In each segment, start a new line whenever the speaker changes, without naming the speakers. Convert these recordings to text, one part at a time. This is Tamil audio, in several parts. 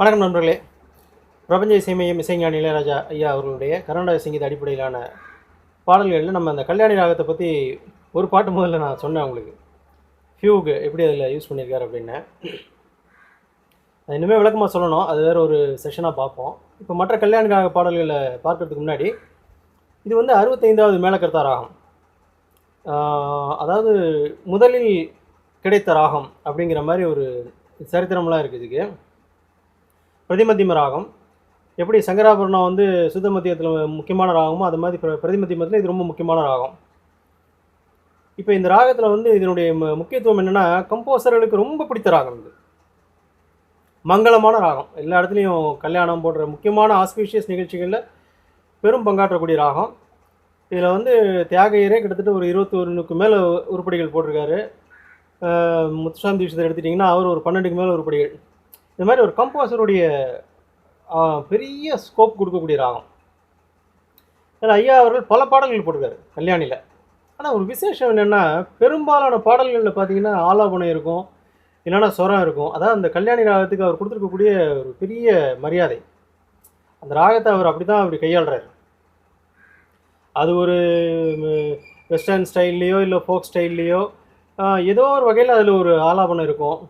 வணக்கம் நண்பர்களே. பிரபஞ்ச இசைமையம் இசைஞானி இளையராஜா ஐயா அவர்களுடைய கர்நாடக சங்கீத அடிப்படையிலான பாடல்களில் நம்ம அந்த கல்யாணி ராகத்தை பற்றி ஒரு பாட்டு முதல்ல நான் சொன்னேன் உங்களுக்கு. ஃபியூக்கு எப்படி அதில் யூஸ் பண்ணியிருக்காரு அப்படின்னு. அது இனிமேல் விளக்கமாக சொல்லணும். அது வேறு ஒரு செஷனாக பார்ப்போம். இப்போ மற்ற கல்யாணி ராக பாடல்களை பார்க்கறதுக்கு முன்னாடி இது வந்து அறுபத்தைந்தாவது மேலக்கர்த்தா ராகம். அதாவது முதலில் கிடைத்த ராகம் அப்படிங்கிற மாதிரி ஒரு சரித்திரம்லாம் இருக்குது இதுக்கு. பிரதிமத்தியம ராகம். எப்படி சங்கராபுரணம் வந்து சுத்த மத்தியத்தில் முக்கியமான ராகமோ அது மாதிரி பிரதிமத்தியமத்தில் இது ரொம்ப முக்கியமான ராகம். இப்போ இந்த ராகத்தில் வந்து இதனுடைய முக்கியத்துவம் என்னென்னா கம்போசர்களுக்கு ரொம்ப பிடித்த ராகம் இது. மங்களமான ராகம். எல்லா இடத்துலையும் கல்யாணம் போன்ற முக்கியமான ஆஸ்பீஷியஸ் நிகழ்ச்சிகளில் பெரும் பங்காற்றக்கூடிய ராகம். இதில் வந்து தியாகையரே கிட்டத்தட்ட ஒரு இருபத்தொன்னுக்கு மேலே உருப்படிகள் போட்டிருக்காரு. முத்துசாந்தி விஷயத்தை எடுத்துட்டிங்கன்னா அவர் ஒரு பன்னெண்டுக்கு மேலே உருப்படிகள். இந்த மாதிரி ஒரு கம்போசருடைய பெரிய ஸ்கோப் கொடுக்கக்கூடிய ராகம் ஏன்னா ஐயா அவர்கள் பல பாடல்கள் போட்டிருக்காரு கல்யாணியில். ஆனால் ஒரு விசேஷம் என்னென்னா பெரும்பாலான பாடல்களில் பார்த்தீங்கன்னா ஆலோபனை இருக்கும் இல்லைன்னா சொரம் இருக்கும். அதான் அந்த கல்யாணி ராகத்துக்கு அவர் கொடுத்துருக்கக்கூடிய ஒரு பெரிய மரியாதை. அந்த ராகத்தை அவர் அப்படி தான் அப்படி கையாளுறாரு. அது ஒரு வெஸ்டர்ன் ஸ்டைல்லையோ இல்லை ஃபோக் ஸ்டைல்லையோ ஏதோ ஒரு வகையில் அதில் ஒரு ஆலாபனம் இருக்கும்.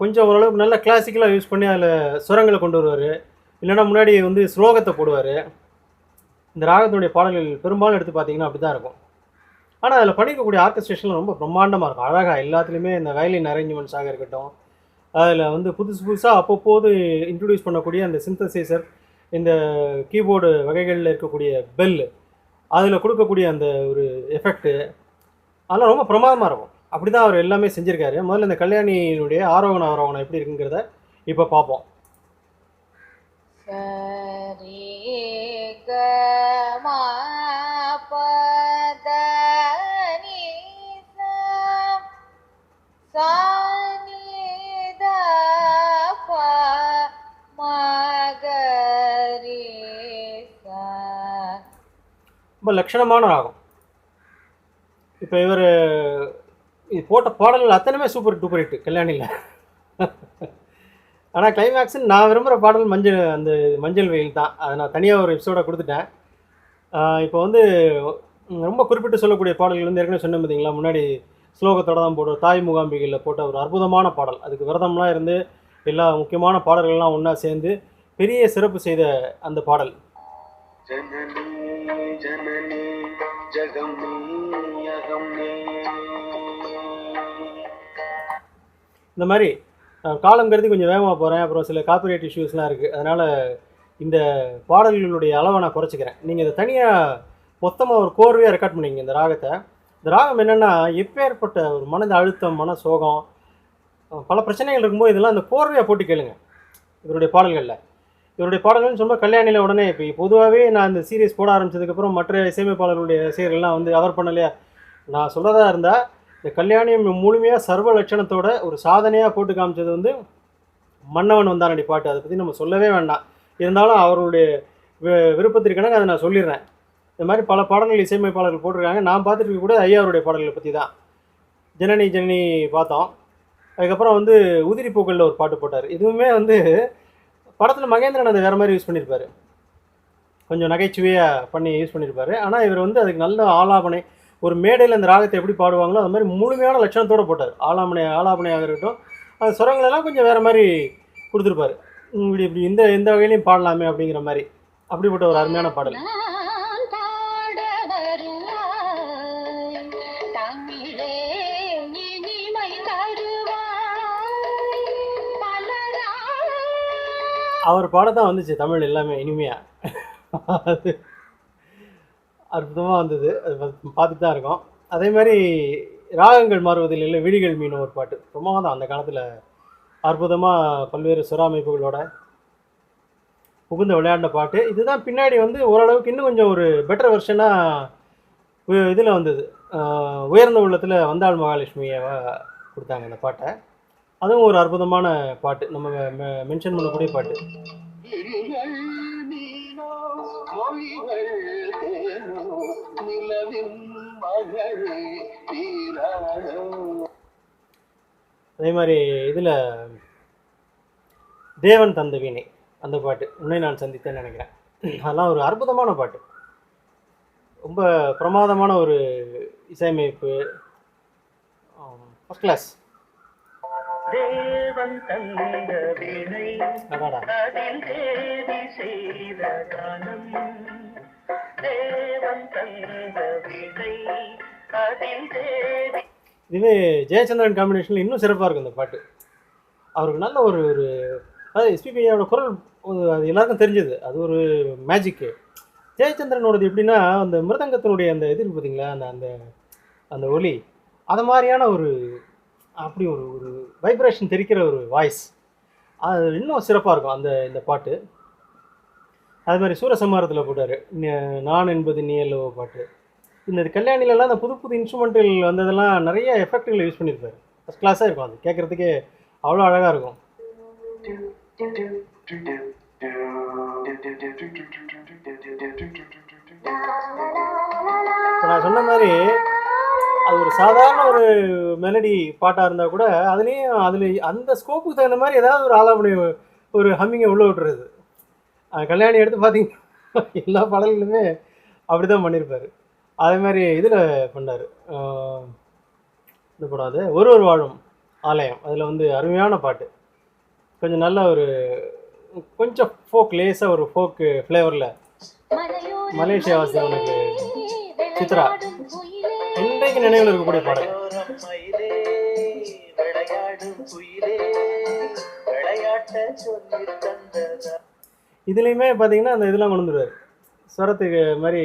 கொஞ்சம் ஓரளவுக்கு நல்ல கிளாசிக்கலாக யூஸ் பண்ணி அதில் சுரங்களை கொண்டு வருவார். இல்லைன்னா முன்னாடி வந்து ஸ்லோகத்தை போடுவார். இந்த ராகத்தினுடைய பாடல்கள் பெரும்பாலும் எடுத்து பார்த்தீங்கன்னா அப்படி தான் இருக்கும். ஆனால் அதில் பண்ணிக்கக்கூடிய ஆர்கஸ்ட்ரேஷன்லாம் ரொம்ப பிரம்மாண்டமாக இருக்கும். அழகாக எல்லாத்துலேயுமே இந்த வயலின் அரேஞ்ச்மெண்ட்ஸாக இருக்கட்டும் அதில் வந்து புதுசு புதுசாக அப்பப்போது இன்ட்ரடியூஸ் பண்ணக்கூடிய அந்த சிந்தசைசர் இந்த கீபோர்டு வகைகளில் இருக்கக்கூடிய பெல் அதில் கொடுக்கக்கூடிய அந்த ஒரு எஃபெக்ட்டு அதெல்லாம் ரொம்ப பிரமாதமாக இருக்கும். அப்படி தான் அவர் எல்லாமே செஞ்சுருக்காரு. முதல்ல இந்த கல்யாணியினுடைய ஆரோகண ஆரோகணம் எப்படி இருக்குங்கிறத இப்போ பார்ப்போம் ரொம்ப லட்சணமான ராகம். இப்போ இவர் இது போட்ட பாடல்கள் அத்தனையுமே சூப்பர் டூப்பர் ஹிட் கல்யாணியில் ஆனால் கிளைமேக்ஸுன்னு நான் விரும்புகிற பாடல் மஞ்சள் அந்த மஞ்சள் வெயில் தான். அதை நான் தனியாக ஒரு எபிசோடாக கொடுத்துட்டேன். இப்போ வந்து ரொம்ப குறிப்பிட்டு சொல்லக்கூடிய பாடல்கள் வந்து ஏற்கனவே சொன்ன பார்த்தீங்களா முன்னாடி ஸ்லோகத்தோட தான் போடுற தாய் முகாம்பிகளில் போட்ட ஒரு அற்புதமான பாடல். அதுக்கு விரதம்லாம் இருந்து எல்லா முக்கியமான பாடல்கள்லாம் ஒன்றா சேர்ந்து பெரிய சிறப்பு செய்த அந்த பாடல்.
ஜனனி ஜனனி ஜகம்னி அகம்னி
இந்த மாதிரி நான் காலம் கருதி கொஞ்சம் வேகமாக போகிறேன் அப்புறம் சில காப்பிரைட் இஷ்யூஸ்லாம் இருக்குது அதனால் இந்த பாடல்களுடைய அளவை நான் குறைச்சிக்கிறேன். நீங்கள் இதை தனியாக மொத்தமாக ஒரு கோர்வையாக ரெக்கார்ட் பண்ணிங்க இந்த ராகத்தை. இந்த ராகம் என்னென்னா எப்பேற்பட்ட ஒரு மனத அழுத்தம் மன சோகம் பல பிரச்சனைகள் இருக்கும்போது இதெல்லாம் அந்த கோர்வையாக போட்டு கேளுங்க. இவருடைய பாடல்களில். இவருடைய பாடல்கள்னு சொன்னால் கல்யாணியில் உடனே இப்போ பொதுவாகவே நான் இந்த சீரியஸ் போட ஆரம்பிச்சதுக்கப்புறம் மற்ற இசையமைப்பாளர்களுடைய செயல்கள்லாம் வந்து அவர் பண்ணலையா? நான் சொல்கிறதா இருந்தால் இந்த கல்யாணியம் முழுமையாக சர்வ லட்சணத்தோட ஒரு சாதனையாக போட்டு காமிச்சது வந்து மன்னவன் வந்தானடி பாட்டு. அதை பற்றி நம்ம சொல்லவே வேண்டாம். இருந்தாலும் அவருடைய வி- விருப்பத்திற்கான அதை நான் சொல்லிடுறேன். இந்த மாதிரி பல பாடல்கள் இசையமைப்பாளர்கள் போட்டிருக்காங்க. நான் பார்த்துட்டு கூட ஐயாவுடைய பாடல்களை பற்றி தான் ஜனனி ஜனனி பார்த்தோம். அதுக்கப்புறம் வந்து உதிரி பூக்களில் ஒரு பாட்டு போட்டார். இதுவுமே வந்து படத்தில் மகேந்திரன் அதை வேறு மாதிரி யூஸ் பண்ணியிருப்பார். கொஞ்சம் நகைச்சுவையாக பண்ணி யூஸ் பண்ணியிருப்பாரு. ஆனால் இவர் வந்து அதுக்கு நல்ல ஆலாபனை ஒரு மேடையில் அந்த ராகத்தை எப்படி பாடுவாங்களோ அது மாதிரி முழுமையான லட்சணத்தோடு போட்டார். ஆலாபனை ஆலாபனையாக இருக்கட்டும். அது சுரங்களெல்லாம் கொஞ்சம் வேறு மாதிரி கொடுத்துருப்பாரு. இப்படி இப்படி இந்த எந்த வகையிலையும் பாடலாமே அப்படிங்கிற மாதிரி. அப்படிப்பட்ட ஒரு அருமையான பாடல். அவர் பாடத்தான் வந்துச்சு தமிழ் எல்லாமே இனிமையாக அது அற்புதமாக வந்தது. அது பார்த்துட்டு தான் இருக்கோம். அதே மாதிரி ராகங்கள் மாறுவதில் இல்லை விழிகள் மீன் ஒரு பாட்டு. ரொம்ப தான் அந்த காலத்தில் அற்புதமாக பல்வேறு சுர அமைப்புகளோட புகுந்த விளையாடின பாட்டு. இதுதான் பின்னாடி வந்து ஓரளவுக்கு இன்னும் கொஞ்சம் ஒரு பெட்டர் வெர்ஷனாக இதில் வந்தது. உயர்ந்த உள்ளத்தில் வந்தாள் மகாலட்சுமியை கொடுத்தாங்க அந்த பாட்டை. அதுவும் ஒரு அற்புதமான பாட்டு. நம்ம மென்ஷன் பண்ணக்கூடிய பாட்டு.
மொழிகள் தேனோ நிலவின் மகளே தீரானோ
அதே மாதிரி இதில் தேவன் தந்த வீணை அந்த பாட்டு. உன்னை நான் சந்தித்தேன்னு நினைக்கிறேன். அதெல்லாம் ஒரு அற்புதமான பாட்டு. ரொம்ப பிரமாதமான ஒரு இசையமைப்பு. ஃபஸ்ட் கிளாஸ்
தேவன் தந்த
அடாடா.
அதில் தேவி செய்த கானம் தேவன் தந்த வீணை அதில் தேவி
இதுவே ஜெயச்சந்திரன் காம்பினேஷனில் இன்னும் சிறப்பாக இருக்கும் இந்த பாட்டு. அவருக்கு நல்ல ஒரு ஒரு அதாவது எஸ்பிபிஐயோட குரல் அது எல்லாருக்கும் தெரிஞ்சது. அது ஒரு மேஜிக்கு ஜெயச்சந்திரனோடது எப்படின்னா அந்த மிருதங்கத்தினுடைய அந்த இது பார்த்தீங்களா அந்த அந்த அந்த ஒலி அது மாதிரியான ஒரு அப்படி ஒரு ஒரு வைப்ரேஷன் தெரிக்கிற ஒரு வாய்ஸ் அது இன்னும் சிறப்பாக இருக்கும் அந்த இந்த பாட்டு. அது மாதிரி சூரசம்ஹாரத்தில் போட்டார். நான் என்பது நீ அல்லவோ பாட்டு. இந்த கல்யாணிலலாம் அந்த புது புது இன்ஸ்ட்ருமெண்டல் வந்ததெல்லாம் நிறைய எஃபெக்ட்களை யூஸ் பண்ணியிருப்பாரு ஃபஸ்ட் கிளாஸாக இருக்கும் அது. கேட்குறதுக்கே அவ்வளோ அழகாக இருக்கும். இப்போ நான் சொன்ன மாதிரி அது ஒரு சாதாரண ஒரு மெலடி பாட்டாக இருந்தால் கூட அதுலேயும் அதில் அந்த ஸ்கோப்புக்கு தகுந்த மாதிரி ஏதாவது ஒரு ஆலாபனை ஒரு ஹம்மிங்கை உள்ளே விட்டுறது. கல்யாணி எடுத்து பார்த்தீங்கன்னா எல்லா பாடல்களுமே அப்படி தான் பண்ணியிருப்பாரு அதே மாதிரி இதில் பண்ணார். இது படம் அது ஒரு ஒரு வாழும் ஆலயம். அதில் வந்து அருமையான பாட்டு. கொஞ்சம் நல்ல ஒரு கொஞ்சம் ஃபோக் லேசாக ஒரு ஃபோக்கு ஃப்ளேவரில் மலேசியா வாசித்தவனுக்கு சித்ரா. இன்றைக்கு நினைவில் இருக்கக்கூடிய பாடல். இதுலேயுமே பார்த்தீங்கன்னா அந்த இதெல்லாம் கொண்டு வந்துடுவார் ஸ்வரத்துக்கு மாதிரி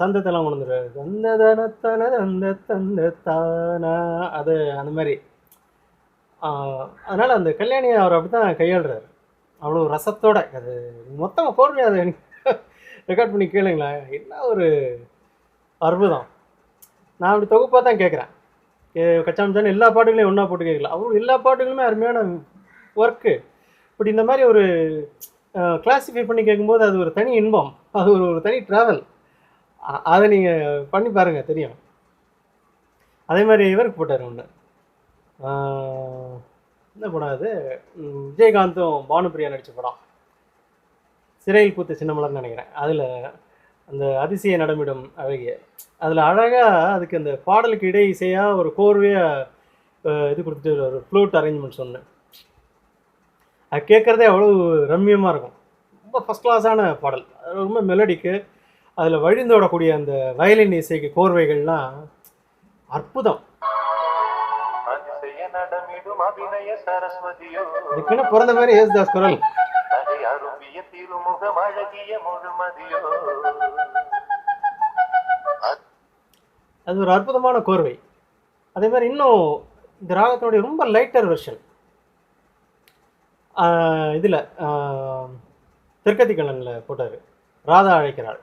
சந்தத்தெல்லாம் கொண்டு வந்துடுவார் தந்த தன தன தந்த தந்த தானா அது அந்த மாதிரி. அதனால் அந்த கல்யாணியை அவர் அப்படி தான் கையாளுறாரு. அவ்வளோ ரசத்தோட. அது மொத்தமாக போடுறேன் அதை ரெக்கார்ட் பண்ணி கேளுங்களேன். என்ன ஒரு அற்புதம். நான் அப்படி தொகுப்பாக தான் கேட்குறேன் கச்சாமச்சான் எல்லா பாட்டுகளையும் ஒன்றா போட்டு கேட்கல அவரும் எல்லா பாட்டுகளுமே அருமையான ஒர்க்கு இப்படி இந்த மாதிரி ஒரு கிளாஸிஃபை பண்ணி கேட்கும்போது அது ஒரு தனி இன்பம். அது ஒரு ஒரு தனி ட்ராவல் அதை நீங்கள் பண்ணி பாருங்கள் தெரியும். அதே மாதிரி இவருக்கு போட்டார் ஒன்று என்ன படம் அது? விஜயகாந்தும் பானுபிரியா நடித்த படம். சிறையில் பூத்த சின்னமலர்னு நினைக்கிறேன். அதில் அந்த அதிசய நடமிடும் அழகிய. அதில் அழகாக அதுக்கு அந்த பாடலுக்கு இடை இசையாக ஒரு கோர்வையாக இது கொடுத்துட்டு ஒரு ஃப்ளூட் அரேஞ்ச்மெண்ட்ஸ் ஒன்று அது கேட்குறதே அவ்வளோ ரம்மியமாக இருக்கும். ரொம்ப ஃபஸ்ட் கிளாஸான பாடல். அது ரொம்ப மெலடிக்கு அதில் வழிந்தோடக்கூடிய அந்த வயலின் இசைக்கு கோர்வைகள்லாம் அற்புதம். இதுக்குன்னு பிறந்த மாதிரி ஏசுதாஸ் குரல்?
அழகிய முழுமதியோ.
அது ஒரு அற்புதமான கோர்வை. அதே மாதிரி இன்னும் இந்த ராகத்தினுடைய ரொம்ப லைட்டர் வெர்ஷன் இதில் தெற்கத்தி கண்ணனில் போட்டார். ராதா அழைக்கிறாள்.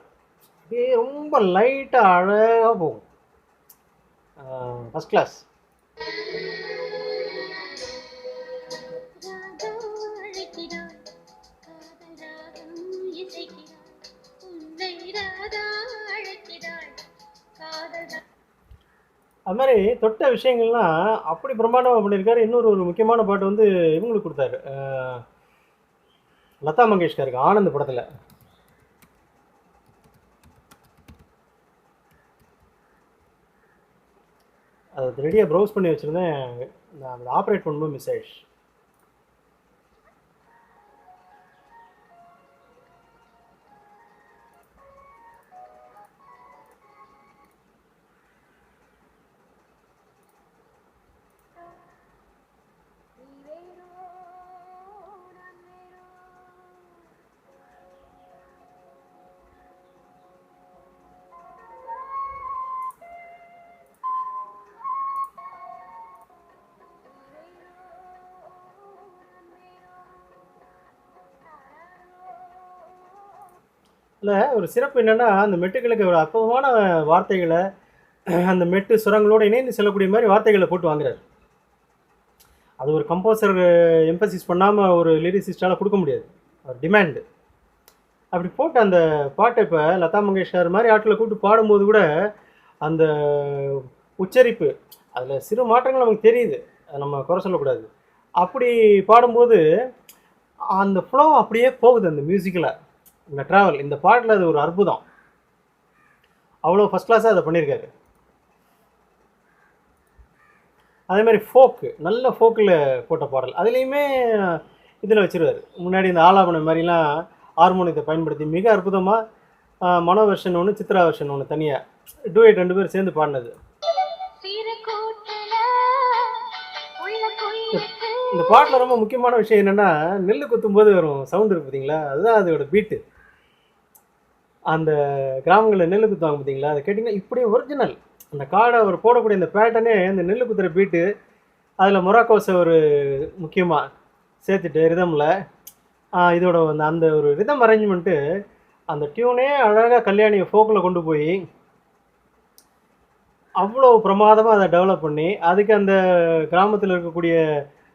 அப்படியே ரொம்ப லைட்டாக அழகாக போகும். ஃபஸ்ட் கிளாஸ் அது மாதிரி தொட்ட விஷயங்கள்லாம் அப்படி பிரம்மாண்டமாக பண்ணியிருக்காரு. இன்னொரு ஒரு முக்கியமான பாட்டு வந்து இவங்களுக்கு கொடுத்தாரு. லதா மங்கேஷ்கருக்கு ஆனந்த் படத்தில். அது ரெடியாக ப்ரௌஸ் பண்ணி வச்சுருந்தேன். நான் ஆப்ரேட் பண்ணும்போது மிஸ் ஆயிடுச்சு. இல்லை ஒரு சிறப்பு என்னென்னா அந்த மெட்டுகளுக்கு ஒரு அற்புதமான வார்த்தைகளை அந்த மெட்டு சுரங்களோடு இணைந்து செல்லக்கூடிய மாதிரி வார்த்தைகளை போட்டு வாங்குறாரு. அது ஒரு கம்போசர் எம்பசிஸ் பண்ணாமல் ஒரு லிரிசிஸ்டால் கொடுக்க முடியாது. ஒரு டிமாண்டு அப்படி போட்டு அந்த பாட்டை இப்போ லதா மங்கேஷ்கர் மாதிரி ஆட்களை கூப்பிட்டு பாடும்போது கூட அந்த உச்சரிப்பு அதில் சிறு மாற்றங்கள் நமக்கு தெரியுது. அதை நம்ம குறை சொல்லக்கூடாது. அப்படி பாடும்போது அந்த ஃப்ளோ அப்படியே போகுது அந்த மியூசிக்கில் இந்த ட்ராவல் இந்த பாட்டில் அது ஒரு அற்புதம். அவ்வளோ ஃபஸ்ட் கிளாஸாக அதை பண்ணியிருக்காரு. அதே மாதிரி ஃபோக்கு நல்ல ஃபோக்கில் போட்ட பாடல். அதுலேயுமே இதில் வச்சிருவார். முன்னாடி இந்த ஆலாபனை மாதிரிலாம் ஹார்மோனியத்தை பயன்படுத்தி மிக அற்புதமாக மனோ வெர்ஷன் ஒன்று சித்ரா வெர்ஷன் ஒன்று தனியாக டூயட் ரெண்டு பேரும் சேர்ந்து பாடினது. இந்த பாட்டில் ரொம்ப முக்கியமான விஷயம் என்னென்னா நெல் குத்தும்போது வரும் சவுண்ட் இருக்கு பார்த்தீங்களா அதுதான் அதோட பீட்டு அந்த கிராமங்களில் நெல் குத்துவாங்க பார்த்தீங்களா அதை கேட்டிங்கன்னா இப்படியே ஒரிஜினல் அந்த காடை அவர் போடக்கூடிய இந்த பேட்டர்னே அந்த நெல் குத்துற பீட்டு அதில் மொராக்கோஸை ஒரு முக்கியமாக சேர்த்துட்டு ரிதமில் இதோட அந்த அந்த ஒரு ரிதம் அரேஞ்ச்மெண்ட்டு அந்த டியூனே அழகாக கல்யாணியை ஃபோக்கில் கொண்டு போய் அவ்வளோ பிரமாதமாக அதை டெவலப் பண்ணி அதுக்கு அந்த கிராமத்தில் இருக்கக்கூடிய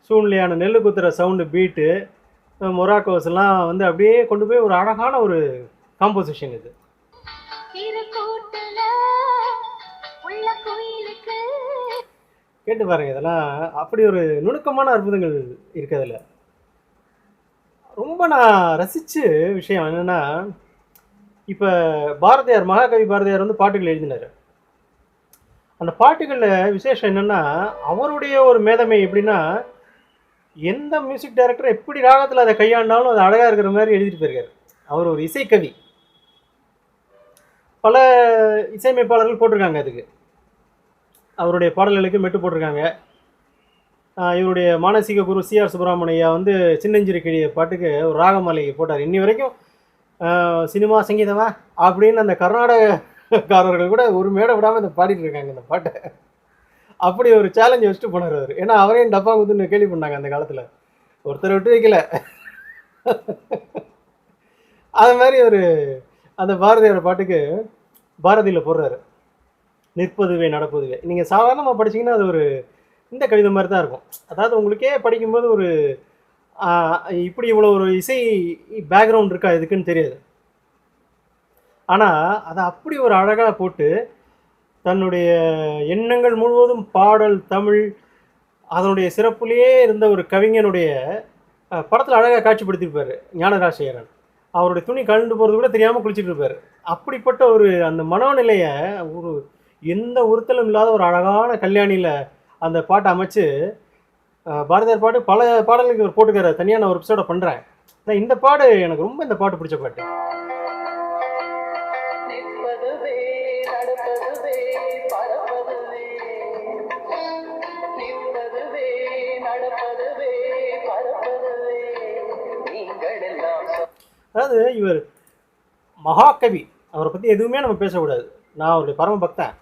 சூழ்நிலையான நெல் குத்துற சவுண்டு பீட்டு மொராக்கோஸ்லாம் வந்து அப்படியே கொண்டு போய் ஒரு அழகான ஒரு காம்போசிஷன் இது. கேட்டு பாருங்க இதெல்லாம் அப்படி ஒரு நுணுக்கமான அற்புதங்கள் இருக்கு அதில். ரொம்ப நான் ரசித்த விஷயம் என்னென்னா இப்போ பாரதியார் மகாகவி பாரதியார் வந்து பாட்டுகள் எழுதினார். அந்த பாட்டுகளில் விசேஷம் என்னென்னா அவருடைய ஒரு மேதமை எப்படின்னா எந்த மியூசிக் டைரக்டர் எப்படி ராகத்தில் அதை கையாண்டாலும் அது அழகாக இருக்கிற மாதிரி எழுதிட்டு போயிருக்காரு. அவர் ஒரு இசைக்கவி. பல இசையமைப்பாளர்கள் போட்டிருக்காங்க அதுக்கு. அவருடைய பாடல்களுக்கு மெட்டு போட்டிருக்காங்க. இவருடைய மானசீக குரு சிஆர் சுப்பிரமணியா வந்து சின்னஞ்சிறு கிழிய பாட்டுக்கு ஒரு ராகமாலை போட்டார். இன்னி வரைக்கும் சினிமா சங்கீதமா அப்படின்னு அந்த கர்நாடகக்காரர்கள் கூட ஒரு மேடை விடாமல் இந்த பாடிட்டு இருக்காங்க இந்த பாட்டை. அப்படி ஒரு சேலஞ்சு வச்சுட்டு போனார் அவர். ஏன்னா அவரையும் டப்பா குத்துன்னு கேள்வி பண்ணாங்க அந்த காலத்தில். ஒருத்தர் விட்டு வைக்கல. அது மாதிரி ஒரு அந்த பாரதியோட பாட்டுக்கு பாரதியில் போடுறாரு. நிற்பதுவே நடப்பதுவே. நீங்கள் சாதாரணமாக படிச்சீங்கன்னா அது ஒரு இந்த கவிதை மாதிரி தான் இருக்கும். அதாவது உங்களுக்கே படிக்கும்போது ஒரு இப்படி இவ்வளோ ஒரு இசை பேக்ரவுண்ட் இருக்கா இதுக்குன்னு தெரியாது. ஆனால் அதை அப்படி ஒரு அழகாக போட்டு தன்னுடைய எண்ணங்கள் முழுவதும் பாடல் தமிழ் அதனுடைய சிறப்புலேயே இருந்த ஒரு கவிஞனுடைய படத்தில் அழகாக காட்சிப்படுத்தியிருப்பார் ஞானராசேகரன். அவருடைய துணி கழண்டு போகிறது கூட தெரியாமல் குளிச்சுட்டு இருப்பார். அப்படிப்பட்ட ஒரு அந்த மனோநிலையை ஒரு எந்த உறுத்தலும் இல்லாத ஒரு அழகான கல்யாணியில் அந்த பாட்டை அமைச்சு பாரதியார் பாட்டு பல பாடலுக்கு அவர் போட்டுக்கிற தனியாக நான் ஒரு எபிசோட பண்ணுறேன் இந்த பாடு எனக்கு ரொம்ப இந்த பாட்டு பிடிச்ச பாட்டு. அதாவது இவர் மகாகவி. அவரை பற்றி எதுவுமே நம்ம பேசக்கூடாது. நான் அவருடைய பரம பக்தன்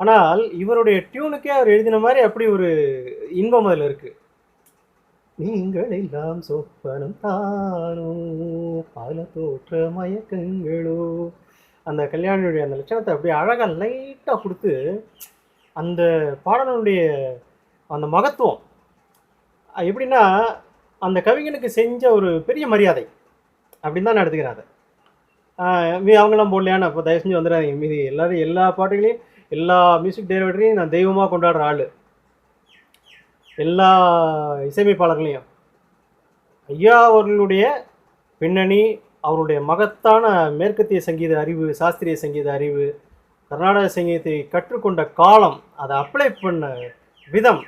ஆனால் இவருடைய டியூனுக்கே அவர் எழுதின மாதிரி அப்படி ஒரு இன்பம் அதில் இருக்குது நீங்கள் எல்லாம் சொப்பனம் தானோ? பல தோற்ற மயக்கங்களோ? அந்த கல்யாணியுடைய அந்த லட்சணத்தை அப்படியே அழகாக லைட்டாக கொடுத்து அந்த பாடலுடைய அந்த மகத்துவம். எப்படின்னா அந்த கவிஞனுக்கு செஞ்ச ஒரு பெரிய மரியாதை. அப்படின்னு தான் நான் எடுத்துக்கிறேன் அதை. மீ அவங்களாம் போடலையான்னு அப்போ தயவு செஞ்சு வந்துடாதீங்க. மீதி எல்லாரும் எல்லா பாட்டுகளையும் எல்லா மியூசிக் டைரக்டரையும் நான் தெய்வமாக கொண்டாடுற ஆள். எல்லா இசையமைப்பாளர்களையும். ஐயா அவர்களுடைய பின்னணி அவருடைய மகத்தான மேற்கத்திய சங்கீத அறிவு சாஸ்திரிய சங்கீத அறிவு கர்நாடக சங்கீதத்தை கற்றுக்கொண்ட காலம் அதை அப்ளை பண்ண விதம்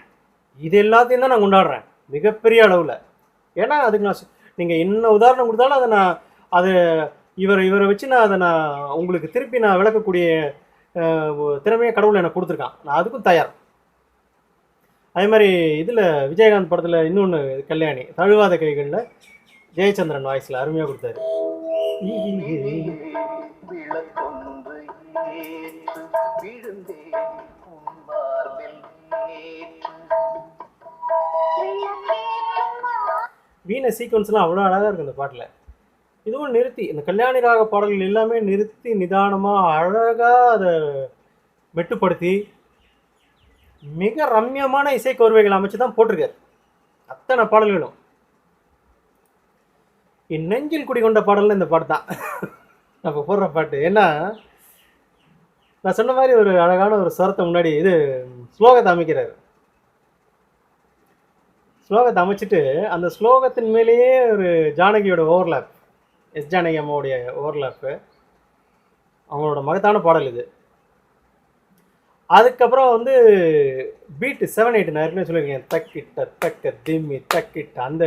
இது எல்லாத்தையும் தான் நான் கொண்டாடுறேன். மிகப்பெரிய அளவில். ஏன்னா அதுக்கு நான் நீங்கள் என்ன உதாரணம் கொடுத்தாலும் அதை நான் அதை இவரை இவரை வச்சு நான் அதை நான் உங்களுக்கு திருப்பி நான் விளக்கக்கூடிய திறமையை கடவுள் எனக்கு கொடுத்துருக்கான். நான் அதுக்கும் தயார். அதே மாதிரி இதில் விஜயகாந்த் படத்தில் இன்னொன்று கல்யாணி தழுவாத கைகளில் ஜெயச்சந்திரன் வாய்ஸில் அருமையாக கொடுத்தாரு.
விளக்கொன்று
வீண சீக்வன்ஸ்லாம் அவ்வளோ அழகாக இருக்குது இந்த பாட்டில். இதுவும் நிறுத்தி இந்த கல்யாணி ராக பாடல்கள் எல்லாமே நிறுத்தி நிதானமாக அழகாக அதை மெட்டுப்படுத்தி மிக ரம்யமான இசைக்கோர்வைகள் அமைச்சு தான் போட்டிருக்காரு. அத்தனை பாடல்களும். என் நெஞ்சில் குடிகொண்ட பாடல்னு இந்த பாட்டு தான். நம்ம போடுற பாட்டு. ஏன்னா நான் சொன்ன மாதிரி ஒரு அழகான ஒரு சுரத்தை முன்னாடி இது ஸ்லோகத்தை அமைக்கிறாரு. ஸ்லோகத்தை அமைச்சிட்டு அந்த ஸ்லோகத்தின் மேலேயே ஒரு ஜானகியோட ஓவர்லாப் எஸ் ஜானகி அம்மாவுடைய ஓவர்லாப்பு அவங்களோட மகத்தான பாடல் இது. அதுக்கப்புறம் வந்து பீட்டு செவன் எயிட் நான் ஏற்கனவே சொல்லியிருக்கேன் தக்கிட்ட தக்க திம்மி தக்கிட்ட அந்த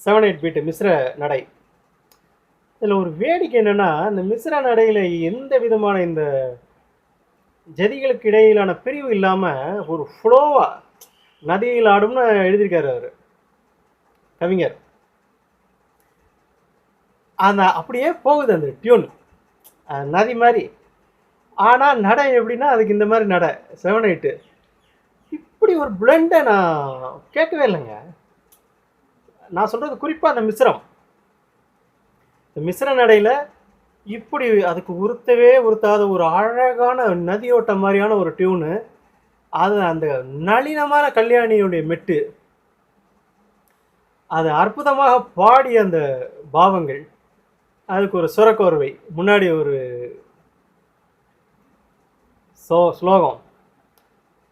செவன் எயிட் பீட்டு மிஸ்ர நடை. இதில் ஒரு வேடிக்கை என்னென்னா இந்த மிஸ்ர நடையில் எந்த விதமான இந்த ஜதிகளுக்கு இடையிலான பிரிவு இல்லாமல் ஒரு ஃப்ளோவாக நதியில் ஆடும்னு எழுதியிருக்காரு அவர். கவிஞர். அந்த அப்படியே போகுது அந்த டியூன். நதி மாதிரி. ஆனால் நடை எப்படின்னா அதுக்கு இந்த மாதிரி நடை. செவன் எயிட்டு இப்படி ஒரு பிளெண்டை நான் கேட்கவே இல்லைங்க. நான் சொல்கிறது குறிப்பாக அந்த மிஸ்ரம். இந்த மிஸ்ர நடையில் இப்படி அதுக்கு உறுத்தவே உறுத்தாத ஒரு அழகான நதியோட்ட மாதிரியான ஒரு டியூனு அது அந்த நளினமான கல்யாணியுடைய மெட்டு. அது அற்புதமாக பாடிய அந்த பாவங்கள். அதுக்கு ஒரு சுரக்கோர்வை. முன்னாடி ஒரு சோ ஸ்லோகம்.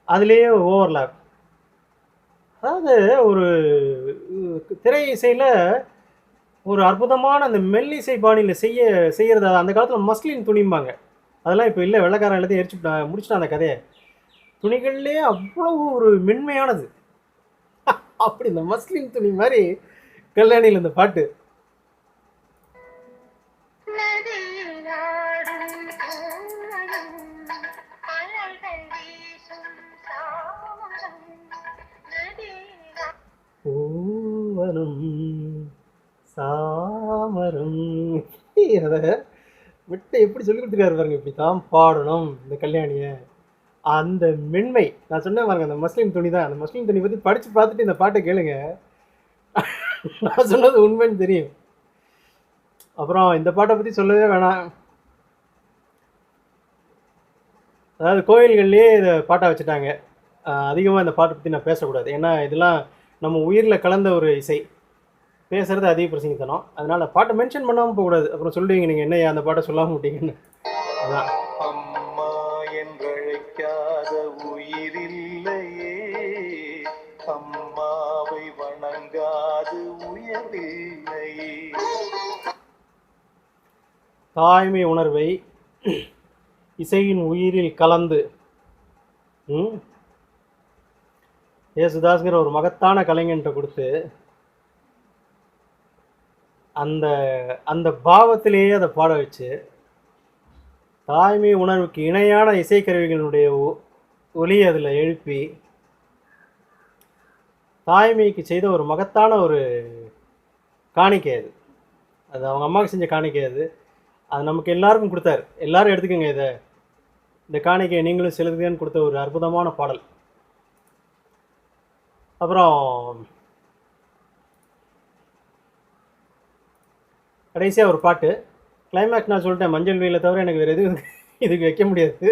அதுலேயே ஓவர்லாப் அதாவது ஒரு திரை இசையில் ஒரு அற்புதமான அந்த மெல்லிசை பாணியில் செய்ய செய்கிறது அந்த காலத்தில் மஸ்லின் துணிம்பாங்க. அதெல்லாம் இப்போ இல்லை வெள்ளக்காரன் எல்லாத்தையும் எரிச்சு முடிச்சுட்டான் அந்த கதையை. துணிகள்லேயே அவ்வளவு ஒரு மென்மையானது. அப்படி இந்த மஸ்லின் துணி மாதிரி கல்யாணியில் இந்த பாட்டு. பூவனும் சாமரம். அதை விட்டு எப்படி சொல்லி கொடுத்துருக்காரு பாருங்க இப்படி தான் பாடணும் இந்த கல்யாணியை. அந்த மென்மை. நான் சொன்னேன் பாருங்க அந்த முஸ்லீம் துணி தான். அந்த முஸ்லீம் துணி பற்றி படித்து பார்த்துட்டு இந்த பாட்டை கேளுங்க. நான் சொன்னது உண்மைன்னு தெரியும். அப்புறம் இந்த பாட்டை பற்றி சொல்லவே வேணாம். அதாவது கோயில்கள்லேயே இதை பாட்டாக வச்சுட்டாங்க. அதிகமாக இந்த பாட்டை பற்றி நான் பேசக்கூடாது. ஏன்னா இதெல்லாம் நம்ம உயிரில் கலந்த ஒரு இசை. பேசுறது அதிக பிரசங்கித்தனம். அதனால பாட்டை மென்ஷன் பண்ணாமல் போகக்கூடாது. அப்புறம் சொல்லுவீங்க நீங்கள் என்ன அந்த பாட்டை சொல்லாமல் விட்டீங்கன்னு. அதான். தாய்மை உணர்வை இசையின் உயிரில் கலந்து ஏசுதாஸ்கர் ஏசுதாஸ்ங்கிற ஒரு மகத்தான கலைஞன்ட்ட கொடுத்து அந்த அந்த பாவத்திலேயே அதை பாட வச்சு தாய்மை உணர்வுக்கு இணையான இசைக்கருவிகளுடைய ஒ- ஒலி அதில் எழுப்பி தாய்மைக்கு செய்த ஒரு மகத்தான ஒரு காணிக்கை அது. அது அவங்க அம்மாவுக்கு செஞ்ச காணிக்கை அது. அது நமக்கு எல்லாருக்கும் கொடுத்தாரு. எல்லாரும் எடுத்துக்கோங்க இதை. இந்த காணிக்கையை நீங்களும் செலுத்துங்கன்னு கொடுத்த ஒரு அற்புதமான பாடல். அப்புறம் கடைசியாக ஒரு பாட்டு. கிளைமேக்ஸ் நான் சொல்லிட்டேன் மஞ்சள் வெயிலை தவிர எனக்கு வேறு எதுவும் இதுக்கு வைக்க முடியாது.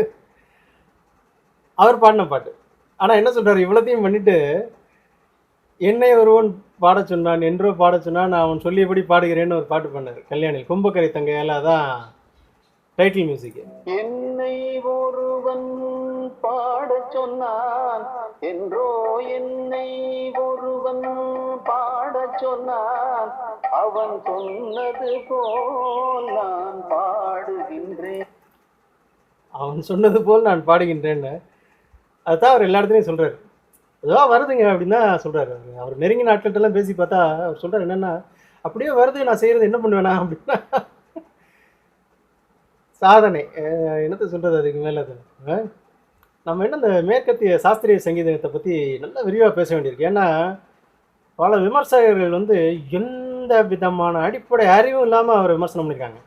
அவர் பாடின பாட்டு. ஆனால் என்ன சொல்றாரு? இவ்வளோத்தையும் பண்ணிட்டு என்னை ஒருவன் பாட சொன்னான் என்றோ பாட சொன்னான் நான் அவன் சொல்லியபடி பாடுகிறேன்னு ஒரு பாட்டு பண்ணார் கல்யாணியில். கும்பக்கரை தங்கையால் அதான் டைட்டில் மியூசிக்
என்னை ஒருவன் பாடச் சொன்னான் என்றோ என்னை ஒருவன் பாடச் சொன்னான். அவன் சொன்னது போல் நான் பாடுகின்றேன்.
அவன் சொன்னது போல் நான் பாடுகின்றேன்னு. அதுதான் அவர் எல்லா இடத்துலையும் சொல்கிறார் ஏதோ வருதுங்க அப்படின்னா சொல்கிறாரு அவர் நெருங்கி நாட்கள்கிட்டலாம் பேசி பார்த்தா அவர் சொல்கிறார் என்னென்னா அப்படியே வருது நான் செய்கிறது என்ன பண்ணுவேனா? அப்படின்னா சாதனை. அஹ் என்னத்த சொல்கிறது அதுக்கு மேலே அது? நம்ம என்ன இந்த மேற்கத்திய சாஸ்திரிய சங்கீதத்தை பற்றி நல்லா விரிவாக பேச வேண்டியிருக்கு. ஏன்னா பல விமர்சகர்கள் வந்து எந்த விதமான அடிப்படை அறிவும் இல்லாமல் அவர் விமர்சனம் பண்ணியிருக்காங்க.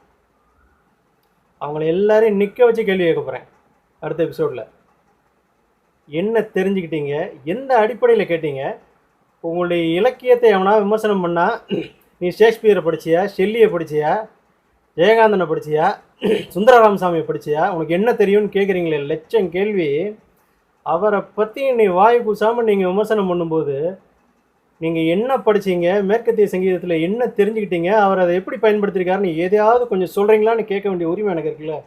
அவங்கள எல்லாரையும் நிற்க வச்சு கேள்வி கேட்க போகிறேன் அடுத்த எபிசோடில் என்ன தெரிஞ்சுக்கிட்டீங்க? எந்த அடிப்படையில் கேட்டீங்க? உங்களுடைய இலக்கியத்தை எவனா விமர்சனம் பண்ணால் நீ ஷேக்ஸ்பியரை படிச்சியா ஷெல்லியை படிச்சியா ஜெயகாந்தனை படிச்சியா சுந்தர ராமசாமியை படிச்சியா? உனக்கு என்ன தெரியும்னு கேட்குறீங்களே லட்சம் கேள்வி. அவரை பற்றி நீ வாய் கூசாமல் நீங்கள் விமர்சனம் பண்ணும்போது நீங்கள் என்ன படிச்சீங்க? மேற்கத்திய சங்கீதத்தில் என்ன தெரிஞ்சுக்கிட்டீங்க? அவர் அதை எப்படி பயன்படுத்தியிருக்காருன்னு எதையாவது கொஞ்சம் சொல்கிறீங்களான்னு கேட்க வேண்டிய உரிமை எனக்கு இருக்குல்ல?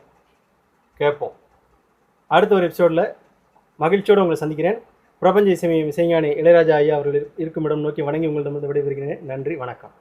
கேட்போம். அடுத்த ஒரு எபிசோடில் மகிழ்ச்சியோடு உங்களை சந்திக்கிறேன். பிரபஞ்ச இசை இசைஞானி இளையராஜா ஐயா அவர்கள் இருக்கும் இடம் நோக்கி வணங்கி உங்களிடமிருந்து விடைபெறுகிறேன். நன்றி வணக்கம்.